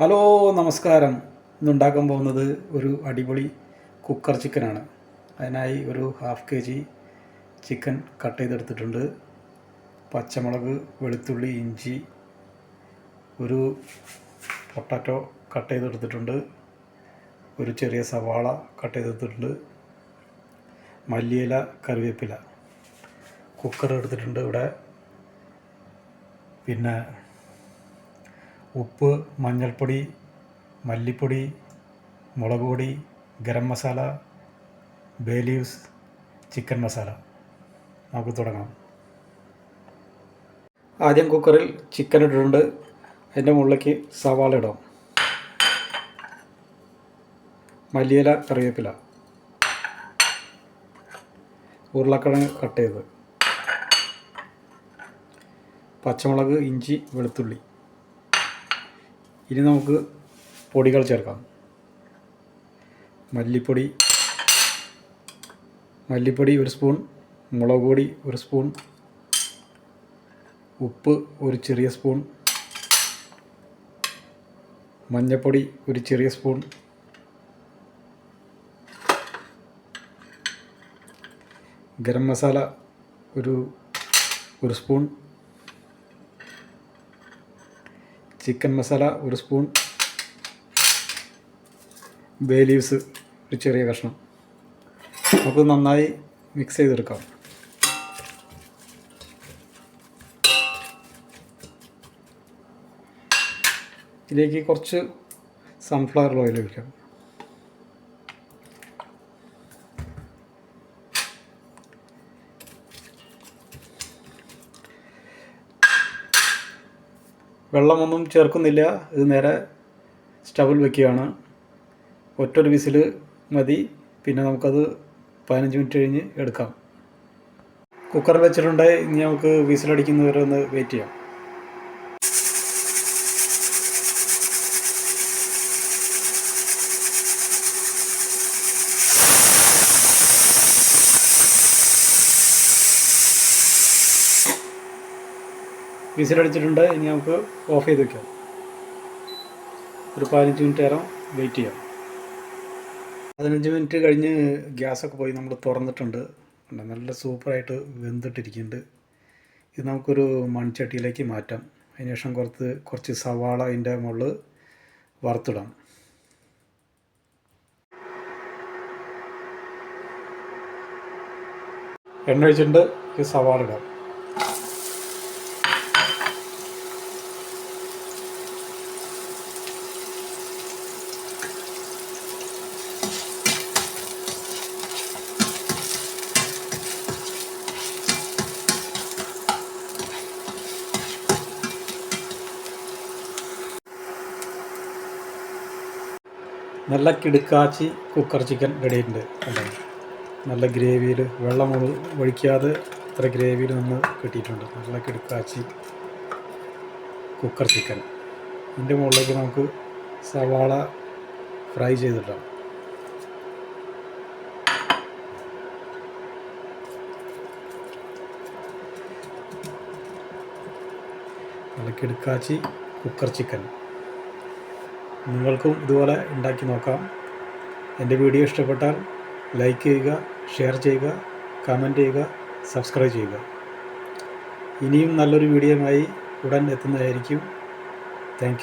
Hello നമസ്കാരം. ഇന്നുണ്ടാക്കാൻ പോകുന്നത് ഒരു അടിപൊളി കുക്കർ ചിക്കനാണ്. അതിനായി ഒരു half K G chicken cut ചെയ്തെടുത്തിട്ടുണ്ട്. പച്ചമുളക് വെളുത്തുള്ളി ഇഞ്ചി ഒരു പൊട്ടാറ്റോ കട്ട് ചെയ്തെടുത്തിട്ടുണ്ട്. ഒരു ചെറിയ സവാള കട്ട് ചെയ്തെടുത്തിട്ടുണ്ട്. മല്ലിയില കറിവേപ്പില. കുക്കർ എടുത്തിട്ടുണ്ട് ഇവിടെ. പിന്നെ ഉപ്പ് മഞ്ഞൾപ്പൊടി മല്ലിപ്പൊടി മുളക് പൊടി garam masala bay leaves chicken masala. നമുക്ക് തുടങ്ങാം. ആദ്യം കുക്കറിൽ ചിക്കൻ ഇട്ടിട്ടുണ്ട്. അതിന്റെ മുകളിലേക്ക് സവാള ഇടാം. മല്ലിയില കറിവേപ്പില. ഉരുളക്കിഴങ്ങ് കട്ട് ചെയ്ത്. പച്ചമുളക് ഇഞ്ചി വെളുത്തുള്ളി. ഇനി നമുക്ക് പൊടികൾ ചേർക്കാം. മല്ലിപ്പൊടി മല്ലിപ്പൊടി ഒരു സ്പൂൺ മുളക് പൊടി ഒരു സ്പൂൺ ഉപ്പ് ഒരു ചെറിയ സ്പൂൺ മഞ്ഞൾപ്പൊടി ഒരു ചെറിയ സ്പൂൺ ഗരം മസാല ഒരു ഒരു സ്പൂൺ ചിക്കൻ മസാല ഒരു സ്പൂൺ. ബേ ലീവ്സ് ഒരു ചെറിയ കഷ്ണം. നമുക്ക് നന്നായി മിക്സ് ചെയ്തെടുക്കാം. ഇതിലേക്ക് കുറച്ച് സൺഫ്ലവർ ഓയിൽ ഒഴിക്കാം. വെള്ളമൊന്നും ചേർക്കുന്നില്ല. ഇത് നേരെ സ്റ്റവിൽ വെക്കുകയാണ്. ഒറ്റൊരു വിസിൽ മതി. പിന്നെ നമുക്കത് പതിനഞ്ച് മിനിറ്റ് കഴിഞ്ഞ് എടുക്കാം. കുക്കർ വെച്ചിട്ടുണ്ടെങ്കിൽ ഇനി നമുക്ക് വിസിലടിക്കുന്നവരെ ഒന്ന് വെയിറ്റ് ചെയ്യാം. വിസിലടിച്ചിട്ടുണ്ട്. ഇനി നമുക്ക് ഓഫ് ചെയ്ത് വെക്കാം. ഒരു പതിനഞ്ച് മിനിറ്റ് നേരം വെയിറ്റ് ചെയ്യാം. പതിനഞ്ച് മിനിറ്റ് കഴിഞ്ഞ് ഗ്യാസൊക്കെ പോയി നമ്മൾ തുറന്നിട്ടുണ്ട്. നല്ല സൂപ്പറായിട്ട് വെന്തിട്ടിരിക്കുന്നുണ്ട്. ഇത് നമുക്കൊരു മൺചട്ടിയിലേക്ക് മാറ്റാം. അതിനുശേഷം കുറച്ച് കുറച്ച് സവാള അതിന്റെ മുകളിൽ വറുത്തിടാം. എണ്ണ ഒഴിച്ചിട്ടുണ്ട്. സവാള ഇടാം. നല്ല കിടുക്കാച്ചി കുക്കർ ചിക്കൻ റെഡി ഉണ്ട് കണ്ടോ? നല്ല ഗ്രേവിയിൽ വെള്ളം ഒഴിക്കാതെ ഇത്ര ഗ്രേവിയിൽ നമ്മൾ കിട്ടിയിട്ടുണ്ട്. നല്ല കിടുക്കാച്ചി കുക്കർ ചിക്കൻ ഇതിന്റെ മുകളിലേക്ക് നമുക്ക് സവാള ഫ്രൈ ചെയ്തിട്ടാം നല്ല കിടുക്കാച്ചി കുക്കർ ചിക്കൻ നിങ്ങൾക്കും ഇതുപോലെ ഉണ്ടാക്കി നോക്കാം. എന്റെ വീഡിയോ ഇഷ്ടപ്പെട്ടാൽ ലൈക്ക് ചെയ്യുക ഷെയർ ചെയ്യുക കമന്റ് ചെയ്യുക സബ്സ്ക്രൈബ് ചെയ്യുക. ഇനിയും നല്ലൊരു വീഡിയോയുമായി ഉടൻ എത്തുന്നതായിരിക്കും. താങ്ക്